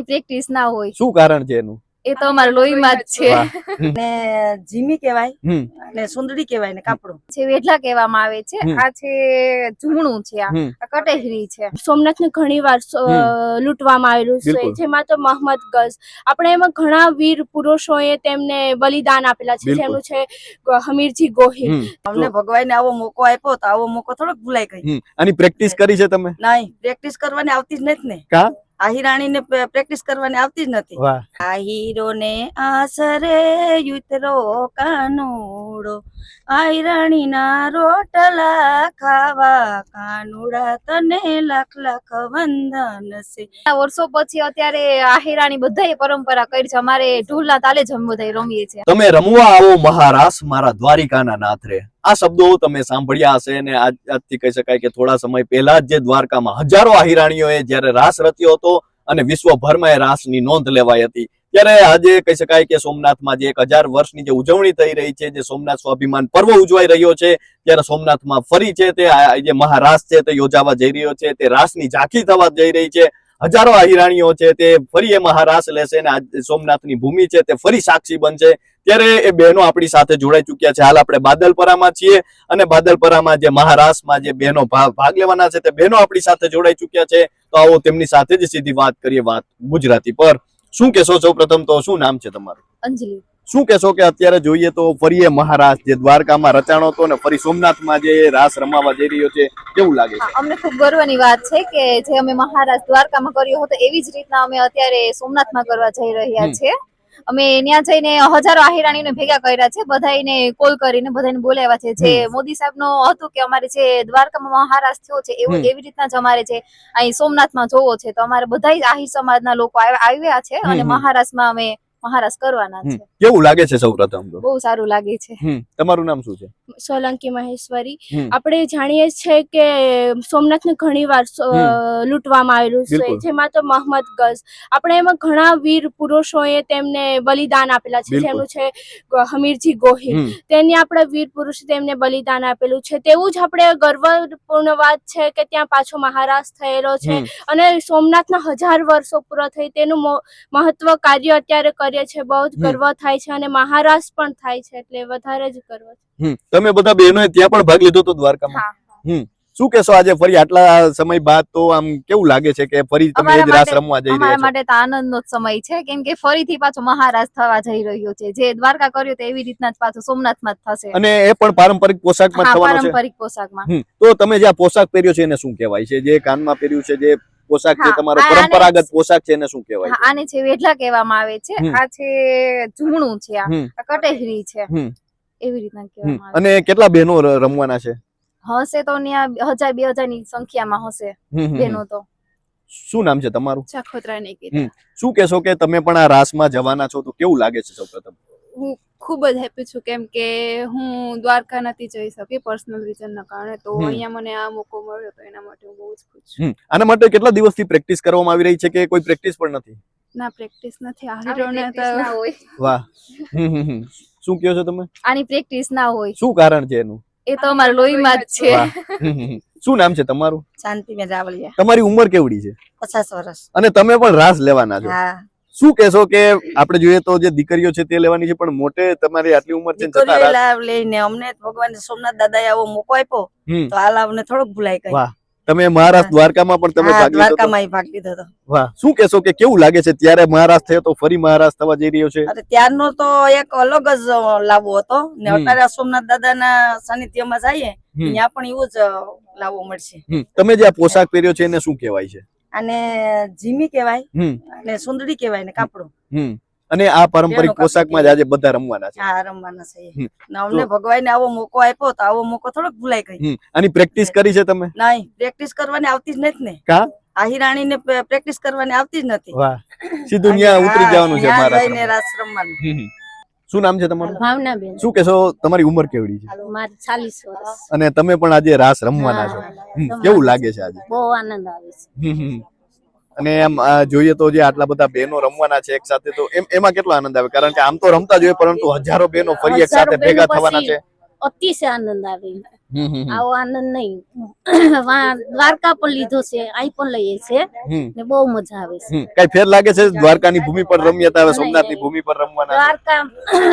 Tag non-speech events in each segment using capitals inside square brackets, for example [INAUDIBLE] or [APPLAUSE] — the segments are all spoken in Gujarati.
આની પ્રેક્ટિસ ના હોય. શું કારણ છે એનું? એ તો અમારા લોહીમાં જ છે. ને જીમી કહેવાય અને સુંદરી કહેવાય ને કાપડું. છે વેઢલા કહેવામાં આવે છે. આ છે ઝૂણું છે આ કટેહરી છે. સોમનાથને ઘણી વાર લૂંટવામાં આવેલું છે. જેમાં તો મહમદ ગઝ. આપણે એમાં ઘણા વીર પુરુષોએ તેમને બલિદાન આપેલા છે. જેમનું છે હમીરજી ગોહિલ. અમને ભગવાનને આવો મોકો આપ્યો તો આવો મોકો થોડોક ભૂલાઈ ગઈ હમ. આની પ્રેક્ટિસ કરી છે તમે? નહીં પ્રેક્ટિસ કરવાની આવતી જ નથી ને. કા? આહી રાણીને પ્રેક્ટિસ કરવાની આવતી જ નથી. આ હીરો ને આસરે યુતરો કાનુડો આઈ રાણીના રોટલા ખાવા કાનુડા તને લાખ લાખ વંદન છે. આ વર્ષો પછી અત્યારે આહિરાણી બધાય પરંપરા કરી છે. અમારે ઢોલના તાલે જ અમે રમીએ છીએ. તમે રમવા આવો મહારાસ મારા દ્વારિકાના નાથ રે આ શબ્દો તમે સાંભળ્યા હશે અને આજ આજથી કહી શકાય કે થોડા સમય પહેલા જ જે દ્વારકામાં હજારો આહિરાણીઓએ જ્યારે રાસ રચ્યો હતો અને વિશ્વભરમાં એ રાસની નોંધ લેવાઈ હતી ત્યારે આજે કહી શકાય કે સોમનાથમાં જે એક હજાર વર્ષની જે ઉજવણી થઈ રહી છે, જે સોમનાથ સ્વાભિમાન પર્વ ઉજવાઈ રહ્યો છે, ત્યારે સોમનાથમાં ફરી છે તે જે મહારાસ છે તે યોજાવા જઈ રહ્યો છે, તે રાસની ઝાંખી થવા જઈ રહી છે, હજારો અહિરાણીઓ છે તે ફરી એ મહારાસ લેશે અને સોમનાથની ભૂમિ છે તે ફરી સાક્ષી બનશે. ત્યારે એ બહેનો આપણી સાથે જોડાઈ ચુક્યા છે. હાલ આપણે બાદલપરામાં છીએ અને બાદલપરામાં જે મહારાષ્ટ્રમાં જે બહેનો ભાગ લેવાના છે તે બહેનો આપણી સાથે જોડાઈ ચુક્યા છે. તો આવો તેમની સાથે જ સીધી વાત કરીએ વાત ગુજરાતી પર. શું કહેશો? સૌ પ્રથમ તો શું નામ છે તમારું? અંજલિ. શું કહેશો કે અત્યારે જોઈએ તો ફરી એ મહારાષ્ટ્ર જે દ્વારકામાં રચાણો હતો ને ફરી સોમનાથમાં જે રાસ રમાવા જઈ રહ્યો છે કેવું લાગે છે? અમને ખૂબ ગર્વની વાત છે કે જે અમે મહારાજ દ્વારકામાં કર્યો હતો એવી જ રીતના અમે અત્યારે સોમનાથમાં કરવા જઈ રહ્યા. છીએ. અમે ત્યાં જઈને હજારો આહિરાણીને ભેગા કર્યા છે બધાને કોલ કરીને બધાને બોલાવ્યા છે. જે મોદી સાહેબ હતું કે અમારે જે દ્વારકામાં મહારાજ થયો છે એવું એવી રીતના જ અમારે જે અહીં સોમનાથમાં જોવો છે તો અમારે બધા આહિર સમાજના લોકો આવ- આવ્યા છે અને. મહારાષ્ટ્રમાં અમે મહારાજ કરવાના છે. કેવું લાગે છે સૌ પ્રથમ તો? બહુ સારું લાગે છે. તમારું નામ શું છે? સોલંકી મહેશ્વરી. આપણે જાણીએ છીએ કે સોમનાથને ઘણી વાર લૂંટવામાં આવેલું છે. જેમાં તો મહમદ ગઝ. આપણે એમાં ઘણા વીર પુરુષોએ તેમને બલિદાન આપેલા છે. જેનું છે હમીરજી ગોહિલ. તેની આપણા વીર પુરુષે તેમને બલિદાન આપેલું છે. તેવું જ આપણે ગર્વપૂર્ણ વાત છે કે ત્યાં પાછો મહારાજ થયેલો છે. અને સોમનાથના હજાર વર્ષો પૂરા થઈ. તેનું મહત્વ કાર્ય અત્યારે કરીએ છે. બહુ જ ગર્વ થાય છે અને મહારાજ પણ થાય છે એટલે વધારે જ કરવો છે. તમે બધા બહેનોએ ત્યાં પણ ભાગ લીધો તો દ્વારકામાં? હમ શું કહેશો આજે ફરી આટલા સમય બાદ તો આમ કેવું લાગે છે કે ફરી તમે એ જ રાસ રમવા જઈ રહ્યા છો? માટે તો આનંદનો જ સમય છે કેમ કે ફરીથી પાછો મહારાજ થવા જઈ રહ્યો છે. જે દ્વારકા કર્યો તો એવી રીતના જ પાછો સોમનાથમાં જ થશે. અને એ પણ પારંપરિક પોશાકમાં થવાનો છે? પારંપરિક પોશાકમાં. તો તમે જે આ પોશાક પહેર્યો છે એને શું કહેવાય છે? જે કાનમાં પહેર્યું છે જે પોશાક છે તમારો પરંપરાગત પોશાક છે એને શું કહેવાય? આને છે વેઢલા કહેવામાં આવે છે. આ છે ઝૂણું છે આ કટેહરી છે. એવી રીતના કહેવામાં આવે અને કેટલા બહેનો રમવાના છે? હશે તો ત્યાં હજાર બે હજારની સંખ્યામાં હશે. બેનો તો. શું નામ છે તમારું? ચખોતરા નિકિતા. શું કહેશો કે તમે પણ આ રાસમાં જવાના છો તો કેવું લાગે છે સૌપ્રથમ? હું ખૂબ જ હેપી છું કેમ કે હું દ્વારકા નથી જઈ શકી પર્સનલ રીઝનના કારણે. તો અહીંયા મને આ મોકો મળ્યો તો એના માટે હું બહુ જ ખુશ છું. આના માટે કેટલા દિવસથી પ્રેક્ટિસ કરવામાં આવી રહી છે કે કોઈ પ્રેક્ટિસ પણ નથી? ના પ્રેક્ટિસ નથી. આની આહિરોને તો વાહ. શું કહો છો તમે? આની પ્રેક્ટિસ ના હોય. શું કારણ છે એનું? એ તો અમારા લોહીમાં જ છે. શું નામ છે તમારું? શાંતિબેન રાવલિયા. તમારી ઉંમર કેવડી છે? પચાસ વર્ષ. અને તમે પણ રાસ લેવાના છો? હા. શું કહેશો કે આપણે જોઈએ તો જે દીકરીઓ છે તે લેવાની છે પણ મોટે તમારી આટલી ઉંમર છે છતાં લાભ લઈને અમને ભગવાન સોમનાથ દાદા આવો મોકો આપ્યો. તો આ લાભને થોડોક ભૂલાઈ ગઈ. તમે મહારાષ્ટ્ર દ્વારકામાં પણ તમે ભાગ દ્વારકામાં ભાગ લીધો હતો વાહ. શું કહેશો કે કેવું લાગે છે ત્યારે મહારાષ્ટ્ર થયો તો ફરી મહારાષ્ટ્ર થવા જઈ રહ્યો છે? અરે ત્યારનો તો એક અલગ જ લાવો હતો. ને. અત્યારે સોમનાથ દાદાના સાનિધ્યમાં જઈએ ત્યાં પણ એવું જ લાવો મળશે. તમે જે આ પોશાક પહેર્યો છે એને શું કહેવાય છે? અને જીમી કહેવાય અને સુંદરી કહેવાય ને કાપડું. અને આ પારંપરિક પોશાકમાં જ આજે બધા રમવાના છે. હા રમવાના છે. ને અમને ભગવાને આવો મોકો આપ્યો તો આવો મોકો થોડોક ભૂલાઈ ગઈ આની પ્રેક્ટિસ કરી છે તમે? નહીં પ્રેક્ટિસ કરવાની આવતી જ નથી ને. કા? આહિરાણી ને પ્રેક્ટિસ કરવાની આવતી જ નથી. સીધું ત્યાં ઉતરી જવાનું છે ત્યાં જઈને શું નામ છે તમારું? ભાવનાબેન. શું કહેશો? તમારી ઉંમર કેવડી છે? મારી ચાલીસ વર્ષ. અને તમે પણ આજે રાસ રમવાના છો. કેવું લાગે છે આજે? બહુ આનંદ આવે છે. અને એમ જોઈએ તો જે આટલા બધા બહેનો રમવાના છે એક સાથે તો એમ એમાં કેટલો આનંદ આવે? કારણ કે આમ તો રમતા જોઈએ પરંતુ હજારો બહેનો ફરી એક સાથે ભેગા થવાના છે. અતિશય આનંદ આવે. આવો આનંદ નહીં. દ્વારકા પણ લીધો છે અહીં પણ લઈએ છે ને બહુ મજા આવે છે. કઈ ફેર લાગે છે? દ્વારકાની ભૂમિ પર રમ્યા હતા સોમનાથની ભૂમિ પર રમવાના દ્વારકા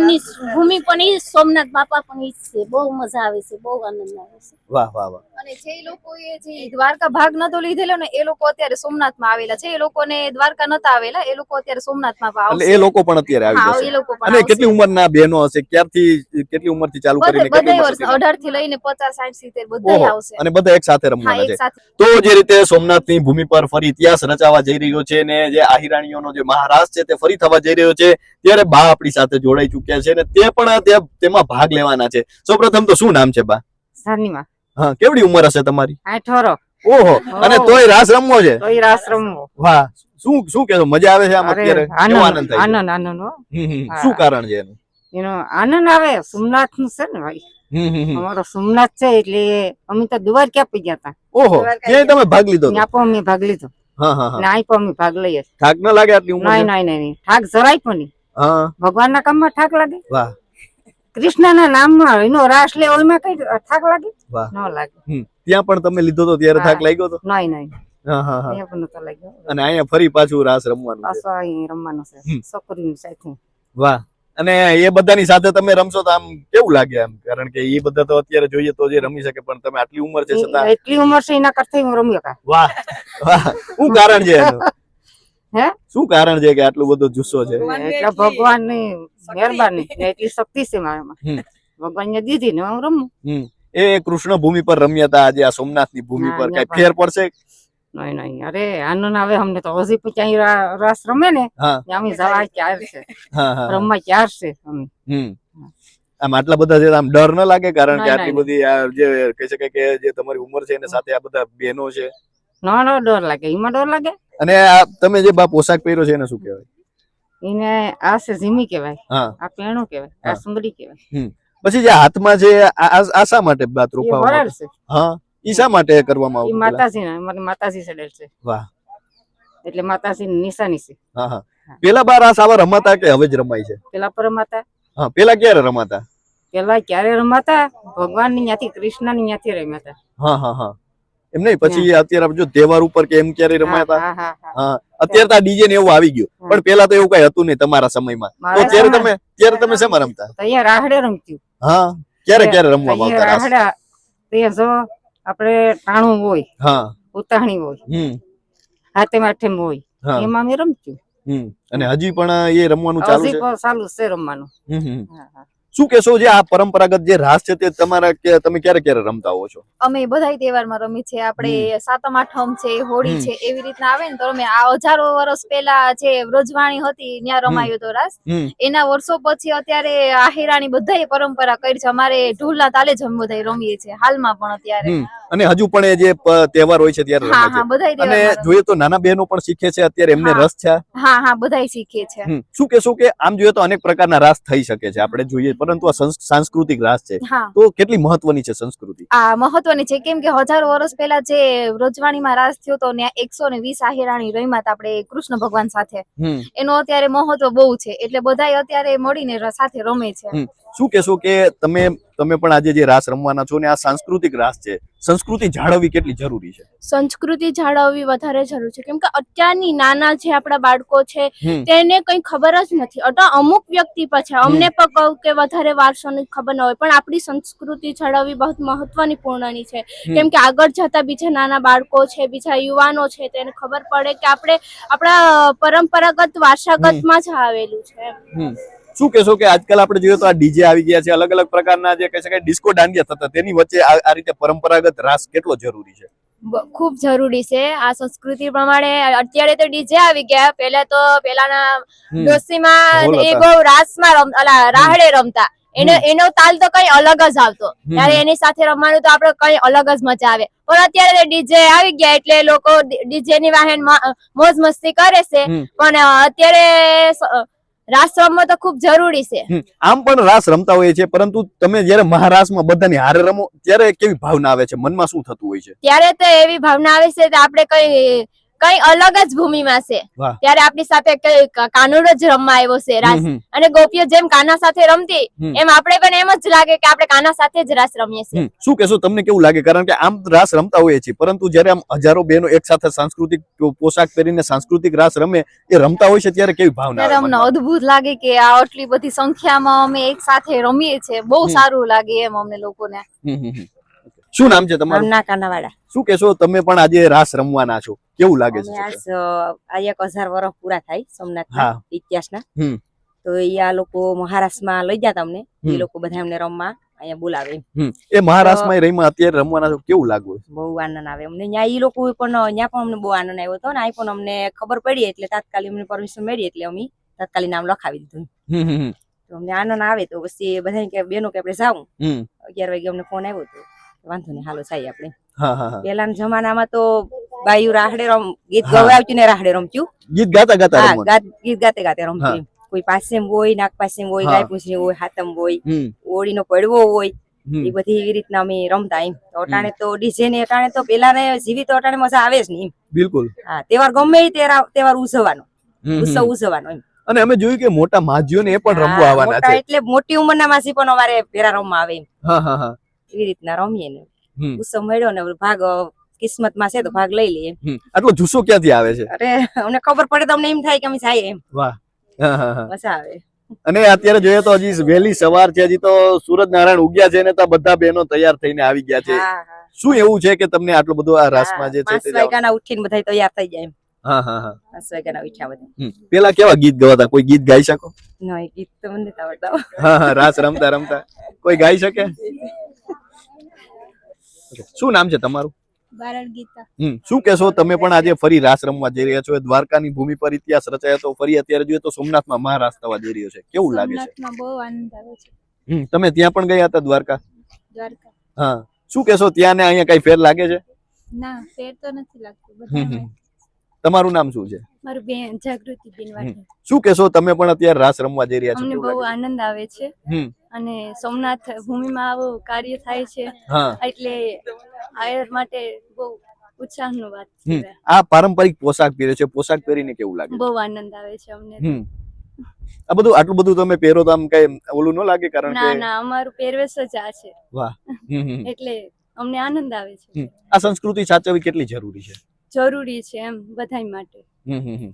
ની ભૂમિ પણ ઈ સોમનાથ બાપા પણ ઈ જ છે. બહુ મજા આવે છે બહુ આનંદ આવે છે. વાહ વાહ વાહ. અને જે લોકોએ જે દ્વારકા ભાગ નતો લીધેલો ને એ લોકો અત્યારે સોમનાથમાં આવેલા છે. એ લોકોને દ્વારકા નતા આવેલા એ લોકો અત્યારે સોમનાથમાં માં આવશે એ લોકો પણ અત્યારે આવી જશે. એ લોકો પણ અને. કેટલી ઉંમરના બહેનો હશે? ક્યારથી કેટલી ઉંમરથી ચાલુ કરીને કેટલી વર્ષ સુધી? અઢારથી લઈને પચાસ સાઠ સિત્તેર બધા આવશે. અને બધા એક સાથે રમવાના છે. તો જે રીતે સોમનાથની ભૂમિ પર ફરી ઇતિહાસ રચાવા જઈ રહ્યો છે ને જે આહિરાણીઓનો જે મહારાજ છે તે ફરી થવા જઈ રહ્યો છે ત્યારે બા આપણી સાથે જોડાઈ ચુક્યા છે ને તે પણ તેમાં ભાગ લેવાના છે. સૌપ્રથમ તો શું નામ છે બા? સાનીમા હા કેવડી ઉંમર હશે તમારી? આઠોરો ઓહો અને તોય રાસ રમવો છે? તોય રાસ રમવો. વાહ શું શું કેતો મજા આવે છે આમ અત્યારે? આનંદ આનંદ થાય આનંદ આનંદ. શું કારણ છે એનું? એનો આનંદ આવે સોમનાથનું છે ને ભાઈ. અમારો સોમનાથ છે એટલે અમે તો દુવાર ક્યાં પી ગયા હતા ઓહો ક્યાંય તમે ભાગ લીધો ત્યાં પણ અમે ભાગ લીધો. હા પણ અમે ભાગ લઈએ. થાક ના લાગે આટલી ઉંમર નહીં નહીં નહીં થાક જરાય પણ નહીં. હા. ભગવાનના કામમાં થાક લાગે? વાહ. કૃષ્ણના નામમાં એનો રાસ લેવલમાં કઈ થાક લાગે? વાહ. ન લાગે. ત્યાં પણ તમે લીધો તો ત્યારે થાક લાગ્યો તો? નહીં નહીં. અને અહીંયા ફરી પાછું રાસ રમવાનું છે. રમવાનું છે. છોકરીની સાથે. વાહ. અને એ બધાની સાથે તમે રમશો તો આમ કેવું લાગે આમ? કારણ કે એ બધા તો અત્યારે જોઈએ તો જે રમી શકે પણ તમે આટલી ઉંમર છે છતાં એટલી ઉંમર છે એના કરતા હું રમી કા વાહ. વાહ. શું કારણ છે હે? શું કારણ છે કે આટલું બધો જુસ્સો છે? એટલે ભગવાનની મહેરબાની એટલી શક્તિ છે મારામાં. ભગવાનને દીધી ને હું રમું. એ કૃષ્ણ ભૂમિ પર રમ્યા હતા આજે આ સોમનાથની ભૂમિ પર કઈ ફેર પડશે? નહીં નહીં. અરે આનંદ આવે અમને તો હજી પછી રાસ રમે ને અમે જવા ચાર છે? રમવા ચાર છે અમે? આમ આટલા બધા જે આમ ડર ન લાગે કારણ કે આટલી બધી જે કહી શકાય કે જે તમારી ઉંમર છે એને સાથે આ બધા બહેનો છે. નો નો ડર લાગે. એમાં ડર લાગે? અને આ તમે જે બા પોશાક પહેર્યો છે એને શું કહેવાય? એને આ છે ઝીમી કહેવાય. આ પેણું કહેવાય. આ સુંદરી કહેવાય. પછી જે હાથમાં જે આ શા માટે બાત? છે. હા. ઈ શા માટે કરવામાં આવ્યું? માતાજી ને અમારી માતાજી સડેલ છે. વાહ. એટલે માતાજી નિશાની છે. હા હા. પેલા બાર આ સાવર રમાતા કે હવે જ રમાય છે? પેલા પર રમાતા? હા પેલા ક્યારે રમાતા? પેલા ક્યારે રમાતા? ભગવાનની ત્યાંથી કૃષ્ણની ત્યાંથી રમ્યા હા હા હા. એમ નહીં? પછી અત્યારે જો તહેવાર ઉપર કે એમ ક્યારે રમાતા? હા અત્યારે તો ડીજે ને એવું આવી ગયું. પણ પેલા તો એવું કઈ હતું નહીં તમારા સમયમાં. તો ત્યારે તમે ત્યારે તમે શેમાં રમતા? અહીંયા રાહડે રમતી. હા ક્યારે ક્યારે રમવામાં આવતા રાહડા તે જો આપણે ટાણું હોય હા. ઉતાહણી હોય હમ. હાથે માઠે હોય એમાં અમે રમતું અને હજી પણ એ રમવાનું ચાલુ છે? ચાલુ છે રમવાનું. હમ, હમ. હા, હા. શું કેશો જે આ પરંપરાગત જે રાસ છે તે તમારા કે તમે ક્યારે ક્યારે રમતા હો છો? અમે બધાય તહેવારમાં રમી છે આપણે સાતમ આઠમ છે હોળી છે એવી રીતના આવે ને તો અમે આ હજારો વર્ષ પહેલા જે વ્રજવાણી હતી ત્યાં રમાયો તો રાસ. એના વર્ષો પછી અત્યારે આહિરાણી બધાય પરંપરા કરી છે. અમારે ઢોલના તાલે જ અમે રમીએ છીએ હાલમાં પણ અત્યારે. અને હજુ પણ એ જે તહેવાર હોય છે ત્યારે હા રમે હા છે. અને જોઈએ તો નાના બહેનો પણ શીખે છે અત્યારે એમને રસ છે. હા હા બધાય શીખે છે. શું કેશો કે આમ જોઈએ તો અનેક પ્રકારના રાસ થઈ શકે છે. આપણે જોઈએ પરંતુ આ સાંસ્કૃતિક રાસ છે. તો કેટલી મહત્વની છે સંસ્કૃતિ? આ મહત્વની છે. કેમ કે હજારો વર્ષ પહેલા જે વ્રજવાણીમાં રાસ થયો તો ત્યાં એકસો ને વીસ આહિરાણી રહી હતા આપણે કૃષ્ણ ભગવાન સાથે. એનો અત્યારે મહત્વ બહુ છે. એટલે બધા અત્યારે મળીને સાથે રમે છે. શું કહેશો કે તમે તમે પણ આજે જે રાસ રમવાના છો ને આ સાંસ્કૃતિક રાસ છે સંસ્કૃતિ જાળવવી કેટલી જરૂરી છે? સંસ્કૃતિ જાળવવી વધારે જરૂર છે. કેમ કે અત્યારની નાના જે આપણા બાળકો છે તેને કંઈ ખબર જ નથી. અટો અમુક વ્યક્તિ પછી અમને પણ કહું કે વધારે વારસોની ખબર ન હોય પણ આપણી સંસ્કૃતિ જાળવવી બહુ મહત્વની પૂર્ણની છે. કેમ કે આગળ જતા બીજા નાના બાળકો છે બીજા યુવાનો છે તેને ખબર પડે કે આપણે આપણા પરંપરાગત વારસાગતમાં જ આવેલું છે. શું કેશો કે આજકાલ આપણે જોઈએ તો આ ડીજે આવી ગયા છે અલગ અલગ પ્રકારના જે કહી શકાય ડિસ્કો દાંડિયા થતા તેની વચ્ચે આ રીતે પરંપરાગત રાસ કેટલો જરૂરી છે? ખૂબ જરૂરી છે. આ સંસ્કૃતિ પ્રમાણે અત્યારે તો ડીજે આવી ગયા. પેલા તો પેલાના ડોસીમાં એ બહુ રાસમાં રાહડે રમતા. એનો એનો તાલ તો કઈ અલગ જ આવતો. ત્યારે એની સાથે રમવાનું તો આપણે કઈ અલગ જ મજા આવે. પણ અત્યારે ડીજે આવી ગયા એટલે લોકો ડીજે ની વાહન મોજ મસ્તી કરે છે. પણ અત્યારે રાસ રમવો તો ખૂબ જરૂરી છે. આમ પણ રાસ રમતા હોઈએ છે પરંતુ તમે જ્યારે મહારાસમાં બધાની હારે રમો ત્યારે કેવી ભાવના આવે છે? મનમાં શું થતું હોય છે? ત્યારે તો એવી ભાવના આવે છે કે આપણે કઈ કઈ અલગ જ ભૂમિમાં છે. ત્યારે આપણી સાથે કઈ કાનુડો જ રમવા આવ્યો છે રાસ. અને ગોપીઓ જેમ કાના સાથે રમતી એમ આપણે પણ એમ જ લાગે કે આપણે કાના સાથે જ રાસ રમીએ છીએ. શું કહેશો તમને કેવું લાગે? કારણ કે આમ રાસ રમતા હોઈએ છીએ પરંતુ જ્યારે આમ હજારો બહેનો એક સાથે સાંસ્કૃતિક પોશાક પહેરીને સાંસ્કૃતિક રાસ રમે એ રમતા હોય છે ત્યારે કેવી ભાવના ત્યારે અમને અદભુત લાગે કે આ આટલી બધી સંખ્યામાં અમે એક સાથે રમીએ છીએ. બહુ સારું લાગે એમ અમને લોકોને. શું નામ છે તમારું? કાનાવાડા. શું કેશો તમે પણ આજે રાસ રમવાના છો? કેવું લાગે છે આજ આ એક હજાર વર્ષ પૂરા થાય સોમનાથ. ઇતિહાસના. તો એ આ લોકો મહારાષ્ટ્રમાં લઈ ગયા અમને. એ લોકો બધા અમને રમવા અહીંયા બોલાવે એ મહારાષ્ટ્રમાં રહીમાં અત્યારે રમવાના કેવું લાગવું બહુ આનંદ આવે અમને. ત્યાં ઈ લોકો પણ ત્યાં પણ અમને બહુ આનંદ આવ્યો હતો ને અહીં પણ અમને ખબર પડી એટલે તાત્કાલિક અમને પરમિશન મળી એટલે અમે તાત્કાલિક નામ લખાવી દીધું. તો અમને આનંદ આવે તો પછી બધા કે બેનો કે આપણે જાવું અગિયાર વાગે અમને ફોન આવ્યો હતો વાંધો નહીં હાલો થાય આપણે. પેલાના જમાનામાં તો બાયું રાહડે રમ ગીત. ગવાવતી ને રાહડે રમતું ગીત ગાતા ગાતા હા ગીત ગાતે ગાતે રમતી કોઈ પાસેમ હોય નાગ પાસેમ હોય ગાય પૂછડી હોય હાથમ હોય ઓળીનો પડવો હોય એ બધી એવી રીતના અમે રમતા એમ. અટાણે તો ડીજે ને અટાણે તો પેલા ને જીવી તો અટાણે મજા આવે જ નહીં બિલકુલ. હા તહેવાર ગમે એ તહેવાર ઉજવવાનો. ઉત્સવ ઉજવવાનો એમ. અને અમે જોયું કે મોટા માજીઓને એ પણ રમવા આવવાના છે. એટલે મોટી ઉંમરના માસી પણ અમારે પેરા રમવા આવે એમ. હા હા હા. એવી રીતના રમીએ ને. ઉત્સવ મળ્યો ને ભાગ કિસ્મતમાં છે તો ભાગ લઈ લઈએ. આટલો જુસ્સો ક્યાંથી આવે છે? અરે અમને ખબર પડે તો અમને એમ થાય કે અમે જાય એમ. વાહ. મજા આવે. અને અત્યારે જોઈએ તો હજી વહેલી સવાર છે હજી તો સુરજ નારાયણ ઉગ્યા છે ને તો બધા બહેનો તૈયાર થઈને આવી ગયા છે. શું એવું છે કે તમને આટલું બધું આ રાસમાં જે છે તે ઉઠીને બધા તૈયાર થઈ જાય એમ. હા હા હા. પેલા કેવા ગીત ગવાતા? કોઈ ગીત ગાઈ શકો? નહીં ગીત તો મને આવડતા. હા હા રાસ રમતા રમતા. કોઈ ગાઈ શકે? [LAUGHS] શું નામ છે તમારું? શું કહેશો? તમે પણ આજે ફરી રાસ રમવા જઈ રહ્યા છો દ્વારકાની ભૂમિ પર ઇતિહાસ રચાયો તો ફરી અત્યારે જોઈએ તો સોમનાથમાં મહારાસ થવા જઈ રહ્યો છે. કેવું લાગે છે? બહુ આનંદ આવે છે. તમે ત્યાં પણ ગયા હતા દ્વારકા? દ્વારકા. હા. શું કહેશો ત્યાં ને અહીંયા કઈ ફેર લાગે છે? ના ફેર તો નથી લાગતું હમ, બધામાં હમ. તમારું નામ શું છે? મારું બેન જાગૃતિ બેન શું કહેશો તમે પણ અત્યારે રાસ રમવા જઈ રહ્યા છો? અમને બહુ આનંદ આવે છે. અને સોમનાથ ભૂમિમાં આવું કાર્ય થાય છે. એટલે આયર માટે બહુ ઉત્સાહનું વાત છે આ પારંપરિક પોશાક પહેરે છે. પોશાક પહેરીને કેવું લાગે? બહુ આનંદ આવે છે અમને આ બધું આટલું બધું તમે પહેરો તો આમ કઈ ઓલું ન લાગે કારણ ના કે ના અમારું પહેરવેશ જ આ છે. હમ, એટલે અમને આનંદ આવે છે. આ સંસ્કૃતિ સાચવવી કેટલી જરૂરી છે? જરૂરી છે એમ બધાય માટે. હમ, હમ.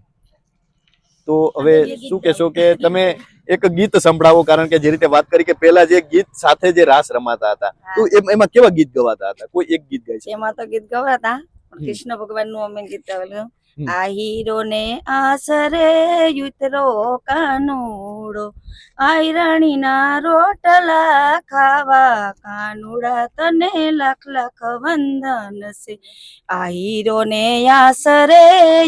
તો હવે શું કહેશો કે તમે એક ગીત સંભળાવો કારણ કે જે રીતે વાત કરી કે પહેલા જે ગીત સાથે જે રાસ રમાતા હતા તો એમાં કેવા ગીત ગવાતા હતા? કોઈ એક ગીત ગાય છે? એમાં તો ગીત ગવાતા કૃષ્ણ ભગવાનનું અમે ગીત ગાવેલું. આ હીરો ને આસરે યુતરો કાનુડો આયરાણી ના રોટલા ખાવા કાનુડા તને લાખ લાખ વંદન છે. આ હીરો ને આસરે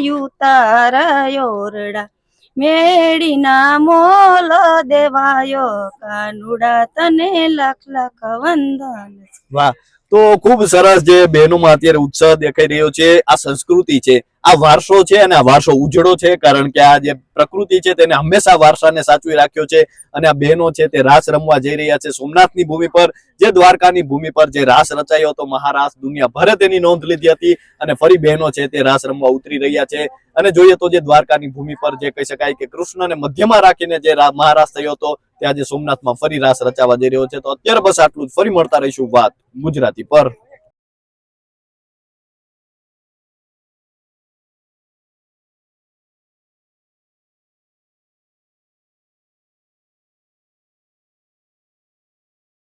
યુતારા રડા મેડીના મોલ દેવાયો, કાનુડા તને લાખ લાખ વંદન વાહ, તો ખૂબ સરસ જે બહેનોમાં અત્યારે ઉત્સાહ દેખાઈ રહ્યો છે. આ સંસ્કૃતિ છે. આ વારસો છે અને આ વારસો ઉજળો છે, કારણ કે આ જે પ્રકૃતિ છે તેને હંમેશા વારસાને સાચવી રાખ્યો છે અને આ બહેનો છે તે રાસ રમવા જઈ રહ્યા છે સોમનાથની ભૂમિ પર. જે દ્વારકાની ભૂમિ પર જે રાસ રચાયો હતો, મહારાસ દુનિયાભરે તેની નોંધ લીધી હતી અને ફરી બહેનો છે તે રાસ રમવા ઉતરી રહ્યા છે. અને જોઈએ તો જે દ્વારકાની ભૂમિ પર જે કહી શકાય કે કૃષ્ણને મધ્યમાં રાખીને જે મહારાસ થયો હતો, તે આજે સોમનાથમાં ફરી રાસ રચાવા જઈ રહ્યો છે. તો અત્યારે બસ આટલું જ. ફરી મળતા રહીશું વાત ગુજરાતી પર.